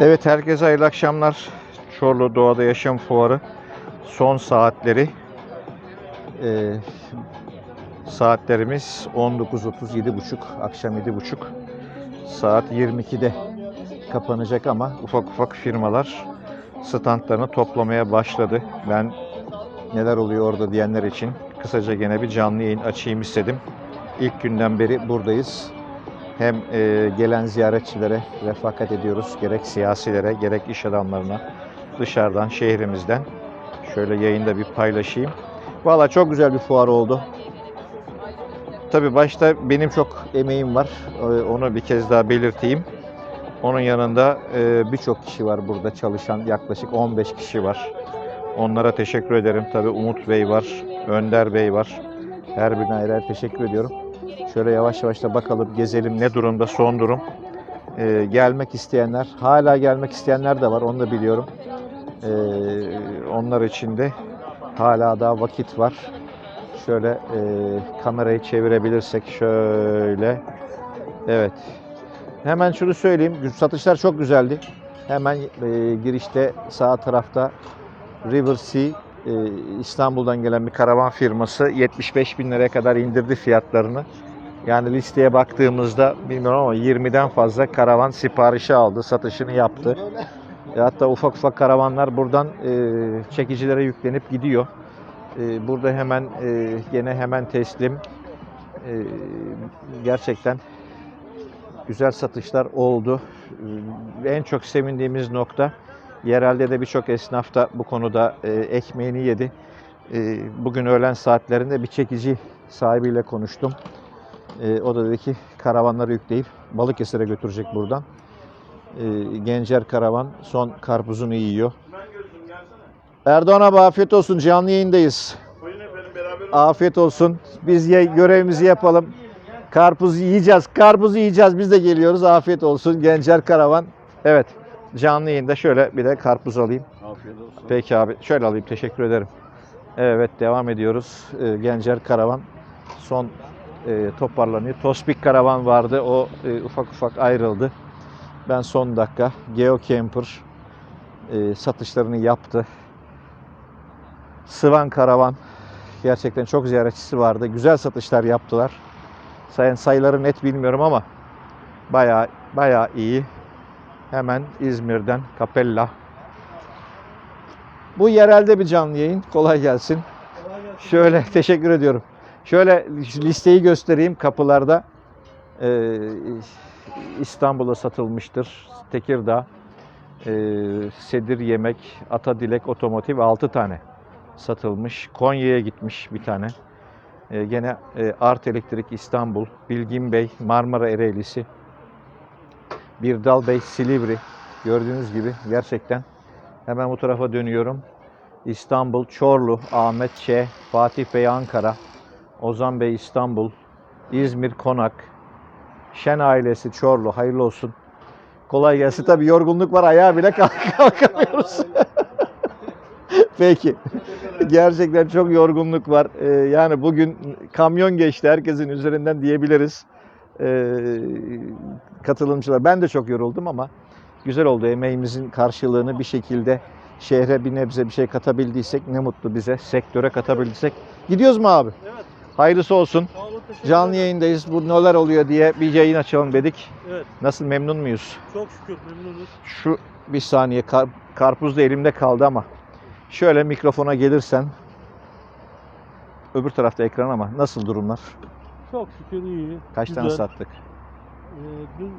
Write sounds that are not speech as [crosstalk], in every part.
Evet herkese hayırlı akşamlar. Çorlu Doğada Yaşam Fuarı son saatleri. Ee, saatlerimiz 19.30 7.30 akşam 7.30 saat 22'de kapanacak ama ufak ufak firmalar standlarını toplamaya başladı. Ben neler oluyor orada diyenler için kısaca gene bir canlı yayın açayım istedim. İlk günden beri buradayız. Hem e, gelen ziyaretçilere refakat ediyoruz. Gerek siyasilere, gerek iş adamlarına dışarıdan, şehrimizden. Şöyle yayında bir paylaşayım. Valla çok güzel bir fuar oldu. Tabii başta benim çok emeğim var. E, Onu bir kez daha belirteyim. Onun yanında e, birçok kişi var burada çalışan. Yaklaşık 15 kişi var. Onlara teşekkür ederim. Tabii Umut Bey var, Önder Bey var. Her birine ayrı ayrı teşekkür ediyorum. Şöyle yavaş yavaş da bakalım, gezelim ne durumda, son durum. Ee, gelmek isteyenler, hala gelmek isteyenler de var, onu da biliyorum. Ee, onlar için de hala daha vakit var. Şöyle e, kamerayı çevirebilirsek şöyle. Evet. Hemen şunu söyleyeyim, satışlar çok güzeldi. Hemen e, girişte sağ tarafta River Sea İstanbul'dan gelen bir karavan firması 75 bin liraya kadar indirdi fiyatlarını. Yani listeye baktığımızda bilmiyorum ama 20'den fazla karavan siparişi aldı, satışını yaptı. E, hatta ufak ufak karavanlar buradan e, çekicilere yüklenip gidiyor. E, burada hemen e, gene hemen teslim. E, gerçekten güzel satışlar oldu. E, en çok sevindiğimiz nokta yerelde de birçok esnaf da bu konuda e, ekmeğini yedi. E, bugün öğlen saatlerinde bir çekici sahibiyle konuştum. E, o da dedi ki karavanları yükleyip Balıkesir'e götürecek buradan. E, Gencer karavan son karpuzunu yiyor. Erdoğan abi afiyet olsun canlı yayındayız. Afiyet olsun. Biz ye- görevimizi yapalım. Karpuz yiyeceğiz. Karpuzu yiyeceğiz. Biz de geliyoruz. Afiyet olsun. Gencer karavan. Evet. Canlı yayında şöyle bir de karpuz alayım. Afiyet olsun. Peki abi. Şöyle alayım. Teşekkür ederim. Evet devam ediyoruz. Ee, Gencer Karavan son e, toparlanıyor. Tospik Karavan vardı. O e, ufak ufak ayrıldı. Ben son dakika Geo Camper e, satışlarını yaptı. Sıvan Karavan gerçekten çok ziyaretçisi vardı. Güzel satışlar yaptılar. Sayın sayıları net bilmiyorum ama bayağı bayağı iyi. Hemen İzmir'den Capella bu yerelde bir canlı yayın. Kolay gelsin. Şöyle [laughs] teşekkür ediyorum. Şöyle listeyi göstereyim kapılarda. Ee, İstanbul'a satılmıştır. Tekirdağ, ee, Sedir Yemek, Ata Dilek Otomotiv 6 tane satılmış. Konya'ya gitmiş bir tane. Ee, gene e, Art Elektrik İstanbul, Bilgin Bey, Marmara Ereğlisi, Birdal Bey Silivri. Gördüğünüz gibi gerçekten Hemen bu tarafa dönüyorum. İstanbul, Çorlu, Ahmet Ç, Fatih Bey Ankara, Ozan Bey İstanbul, İzmir Konak, Şen ailesi Çorlu hayırlı olsun. Kolay gelsin. Tabii yorgunluk var ayağa bile kalk- [laughs] kalkamıyoruz. [laughs] Peki. Gerçekten çok yorgunluk var. Ee, yani bugün kamyon geçti herkesin üzerinden diyebiliriz. Ee, katılımcılar. Ben de çok yoruldum ama güzel oldu. Emeğimizin karşılığını bir şekilde şehre bir nebze bir şey katabildiysek ne mutlu bize. Sektöre katabildiysek. Gidiyoruz mu abi? Evet. Hayırlısı olsun. Olun Canlı yayındayız. Bu neler oluyor diye bir yayın açalım dedik. Evet. Nasıl memnun muyuz? Çok şükür memnunuz. Şu bir saniye kar- karpuz da elimde kaldı ama şöyle mikrofona gelirsen öbür tarafta ekran ama nasıl durumlar? Çok şükür iyi. Kaç tane güzel. sattık? Ee, dün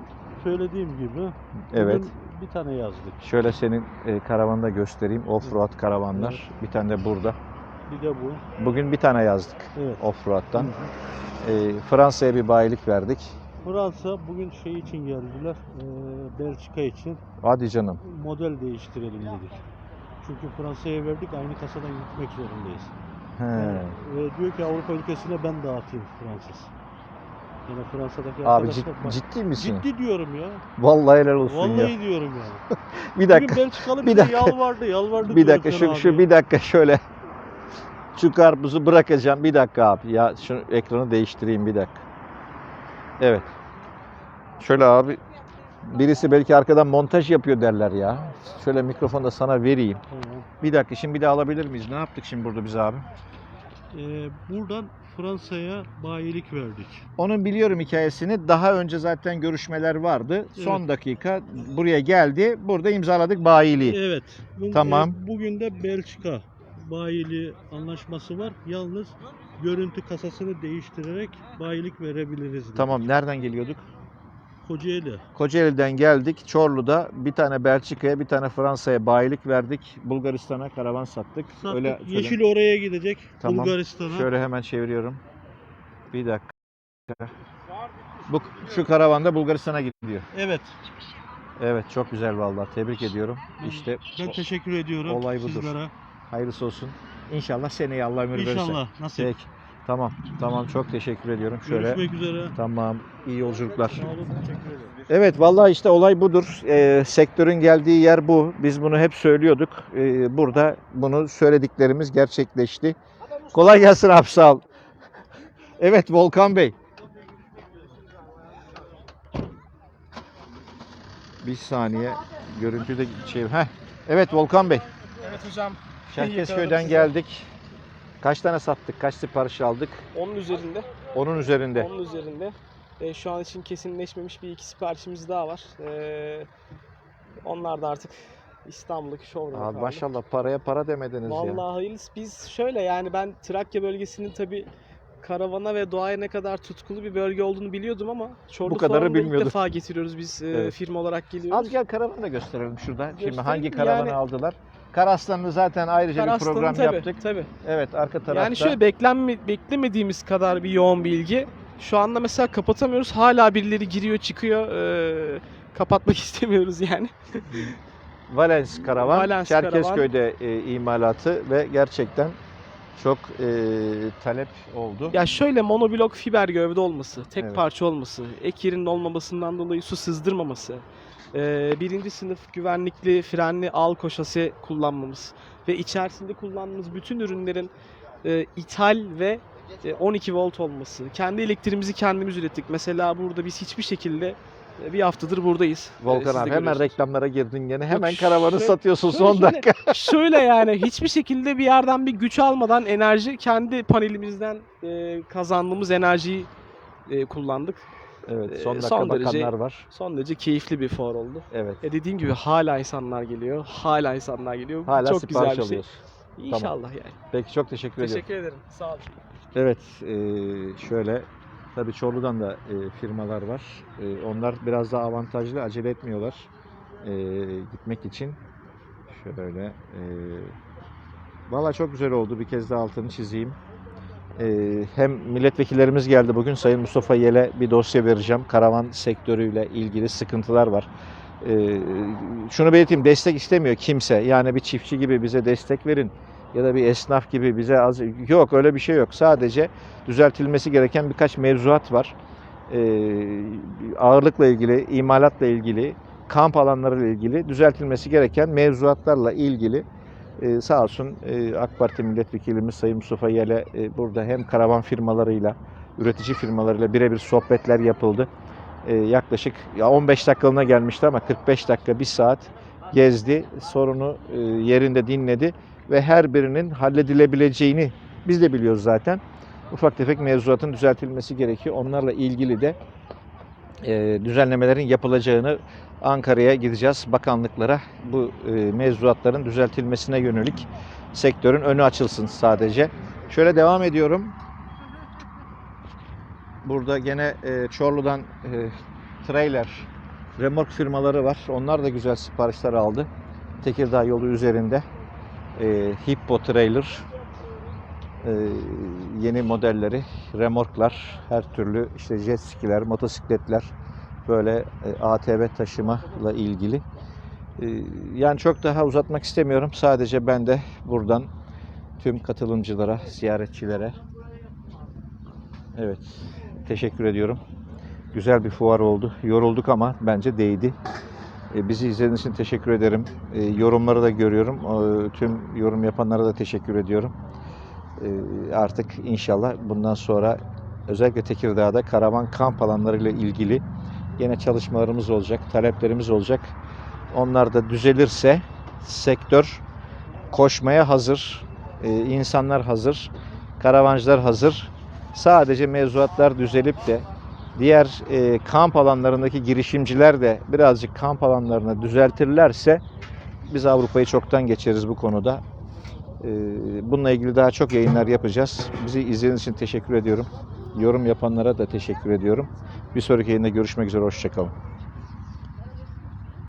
söylediğim gibi Evet. bir tane yazdık. Şöyle senin e, karavanı da göstereyim. Offroad karavanlar. Bir tane de burada. Bir de bu. Bugün bir tane yazdık Evet. offroad'dan. E, Fransa'ya bir bayilik verdik. Fransa bugün şey için geldiler. ee, Belçika için Hadi canım. model değiştirelim dedik. Çünkü Fransa'ya verdik aynı kasadan gitmek zorundayız. He. Ve diyor ki Avrupa ülkesine ben dağıtayım Fransız. Yine Fransa'daki Abi arkadaşlar cid- bak- ciddi misin? Ciddi diyorum ya. Vallahi helal olsun Vallahi ya. diyorum yani. [laughs] Bir dakika. Bugün Belçikalı bir bir de dakika. yalvardı, yalvardı. Bir dakika şu, şu bir dakika şöyle. Şu karpuzu bırakacağım. Bir dakika abi. Ya şu ekranı değiştireyim bir dakika. Evet. Şöyle abi Birisi belki arkadan montaj yapıyor derler ya. Şöyle mikrofonu da sana vereyim. Tamam. Bir dakika şimdi bir daha alabilir miyiz? Ne yaptık şimdi burada biz abi? Ee, buradan Fransa'ya bayilik verdik. Onun biliyorum hikayesini. Daha önce zaten görüşmeler vardı. Son Evet. dakika buraya geldi. Burada imzaladık bayiliği. Evet. Bu- Tamam. bugün de Belçika bayiliği anlaşması var. Yalnız görüntü kasasını değiştirerek bayilik verebiliriz. dedik. Tamam nereden geliyorduk? Kocaeli. Kocaeli'den geldik. Çorlu'da bir tane Belçika'ya bir tane Fransa'ya bayilik verdik. Bulgaristan'a karavan sattık. Sattık. Öyle. Yeşil oraya gidecek. Tamam. Bulgaristan'a. Şöyle hemen çeviriyorum. Bir dakika. Bu şu karavanda Bulgaristan'a gidiyor. Evet. Evet çok güzel vallahi. Tebrik ediyorum. İşte Ben teşekkür ediyorum olay budur. sizlere. hayırlısı olsun. İnşallah seneye Allah ömür verirse. İnşallah. Nasip. Peki. Tamam. Tamam çok teşekkür ediyorum. Şöyle Görüşmek üzere. tamam. iyi yolculuklar. Sağ olun. Teşekkür ederim. Evet vallahi işte olay budur. Ee, sektörün geldiği yer bu. Biz bunu hep söylüyorduk. Ee, burada bunu söylediklerimiz gerçekleşti. Kolay gelsin abi sağ ol. Evet Volkan Bey. Bir saniye görüntüde şey. Heh. Evet Volkan Bey. Evet hocam. Sizi. geldik. Kaç tane sattık? Kaç sipariş aldık? Onun üzerinde. Onun üzerinde. Onun üzerinde. E, şu an için kesinleşmemiş bir iki siparişimiz daha var. E, onlar da artık İstanbul'daki showroom'a Abi kaldı. maşallah paraya para demediniz ya. Vallahi hayırlısı. Biz şöyle yani ben Trakya bölgesinin tabi karavana ve doğaya ne kadar tutkulu bir bölge olduğunu biliyordum ama Çorlu Bu kadarı Fuarı'nda ilk bilmiyordum. defa getiriyoruz biz e, Evet. firma olarak geliyoruz. Az gel karavanı da gösterelim şurada. Şimdi Gösterelim hangi karavanı Yani- aldılar? Karaslan'ı zaten ayrıca bir Karaslan'ın program tabii, yaptık. Tabii. Evet arka tarafta. Yani şöyle beklenme, beklemediğimiz kadar bir yoğun bilgi. Şu anda mesela kapatamıyoruz. Hala birileri giriyor çıkıyor. Ee, kapatmak [laughs] istemiyoruz yani. Valens karavan, Valens Çerkezköy'de e, imalatı ve gerçekten çok e, talep oldu. Ya şöyle monoblok fiber gövde olması, tek Evet. parça olması, ek yerinin olmamasından dolayı su sızdırmaması, ee, birinci sınıf güvenlikli frenli al koşası kullanmamız ve içerisinde kullandığımız bütün ürünlerin e, ithal ve e, 12 volt olması. Kendi elektriğimizi kendimiz ürettik. Mesela burada biz hiçbir şekilde e, bir haftadır buradayız. Ee, Volkan abi hemen reklamlara girdin gene. Hemen Yok, karavanı şöyle- satıyorsun şöyle- son şöyle- dakika. [laughs] Şöyle yani hiçbir şekilde bir yerden bir güç almadan enerji kendi panelimizden e, kazandığımız enerjiyi e, kullandık. Evet son Ee, dakika son derece- bakanlar var. Son derece keyifli bir fuar oldu. Evet. E dediğim gibi hala insanlar geliyor. Hala insanlar geliyor. Hala çok sipariş güzel bir şey. alıyoruz. İnşallah yani. Peki çok teşekkür ediyorum. Teşekkür ederim. Sağ olun. Evet, e, şöyle tabii Çorlu'dan da e, firmalar var. E, onlar biraz daha avantajlı, acele etmiyorlar e, gitmek için. Şöyle, e, valla çok güzel oldu. Bir kez daha altını çizeyim. E, hem milletvekillerimiz geldi bugün. Sayın Mustafa Yel'e bir dosya vereceğim. Karavan sektörüyle ilgili sıkıntılar var. E, şunu belirteyim, destek istemiyor kimse. Yani bir çiftçi gibi bize destek verin ya da bir esnaf gibi bize az yok öyle bir şey yok. Sadece düzeltilmesi gereken birkaç mevzuat var. Ee, ağırlıkla ilgili, imalatla ilgili, kamp alanlarıyla ilgili düzeltilmesi gereken mevzuatlarla ilgili e, sağ olsun e, AK Parti milletvekilimiz Sayın Mustafa Yel'e e, burada hem karavan firmalarıyla, üretici firmalarıyla birebir sohbetler yapıldı. E, yaklaşık ya 15 dakikalığına gelmişti ama 45 dakika, bir saat gezdi. Sorunu e, yerinde dinledi ve her birinin halledilebileceğini biz de biliyoruz zaten. Ufak tefek mevzuatın düzeltilmesi gerekiyor. Onlarla ilgili de e, düzenlemelerin yapılacağını Ankara'ya gideceğiz bakanlıklara. Bu e, mevzuatların düzeltilmesine yönelik sektörün önü açılsın sadece. Şöyle devam ediyorum. Burada gene e, Çorlu'dan e, trailer, remork firmaları var. Onlar da güzel siparişler aldı. Tekirdağ yolu üzerinde e, Hippo Trailer e, yeni modelleri, remorklar, her türlü işte jet skiler, motosikletler böyle e, ATV taşımayla ilgili. E, yani çok daha uzatmak istemiyorum. Sadece ben de buradan tüm katılımcılara, ziyaretçilere evet teşekkür ediyorum. Güzel bir fuar oldu. Yorulduk ama bence değdi. E, Bizi izlediğiniz için teşekkür ederim. Yorumları da görüyorum. Tüm yorum yapanlara da teşekkür ediyorum. E, Artık inşallah bundan sonra özellikle Tekirdağ'da karavan kamp alanlarıyla ilgili Gene çalışmalarımız olacak, taleplerimiz olacak. Onlar da düzelirse sektör koşmaya hazır, e, insanlar hazır, karavancılar hazır. Sadece mevzuatlar düzelip de diğer e, kamp alanlarındaki girişimciler de birazcık kamp alanlarını düzeltirlerse biz Avrupa'yı çoktan geçeriz bu konuda. E, bununla ilgili daha çok yayınlar yapacağız. Bizi izlediğiniz için teşekkür ediyorum. Yorum yapanlara da teşekkür ediyorum. Bir sonraki yayında görüşmek üzere. Hoşçakalın.